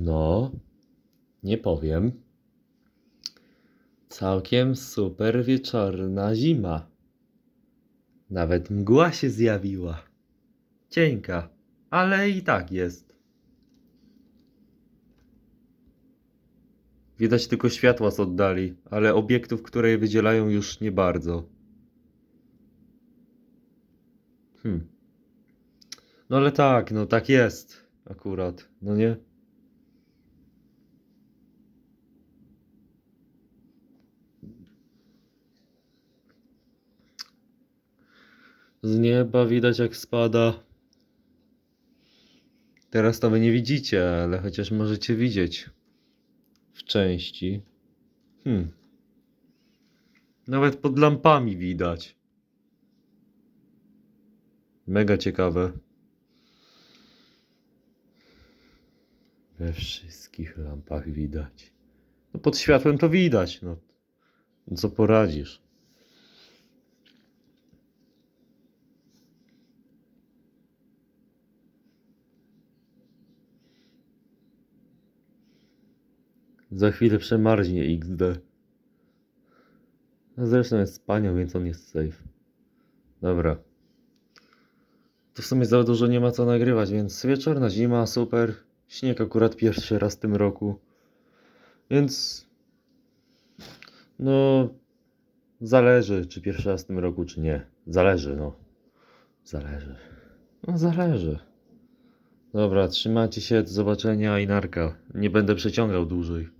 No, nie powiem. Całkiem super wieczorna zima. Nawet mgła się zjawiła. Cienka, ale i tak jest. Widać tylko światła z oddali, ale obiektów, które je wydzielają już nie bardzo. Hmm. No ale tak, no tak jest akurat, no nie? Z nieba widać jak spada. Teraz to wy nie widzicie, ale chociaż możecie widzieć w części. Hmm. Nawet pod lampami widać. Mega ciekawe. We wszystkich lampach widać. No pod światłem to widać, no. Co poradzisz? Za chwilę przemarznie XD. A Zresztą jest z panią, więc on jest safe. Dobra. To w sumie za dużo nie ma co nagrywać, więc wieczorna zima, super. Śnieg akurat pierwszy raz w tym roku. Więc... No... Zależy, czy pierwszy raz w tym roku, czy nie. Zależy, no. Zależy. No, zależy. Dobra, trzymajcie się, do zobaczenia i. Nie będę przeciągał dłużej.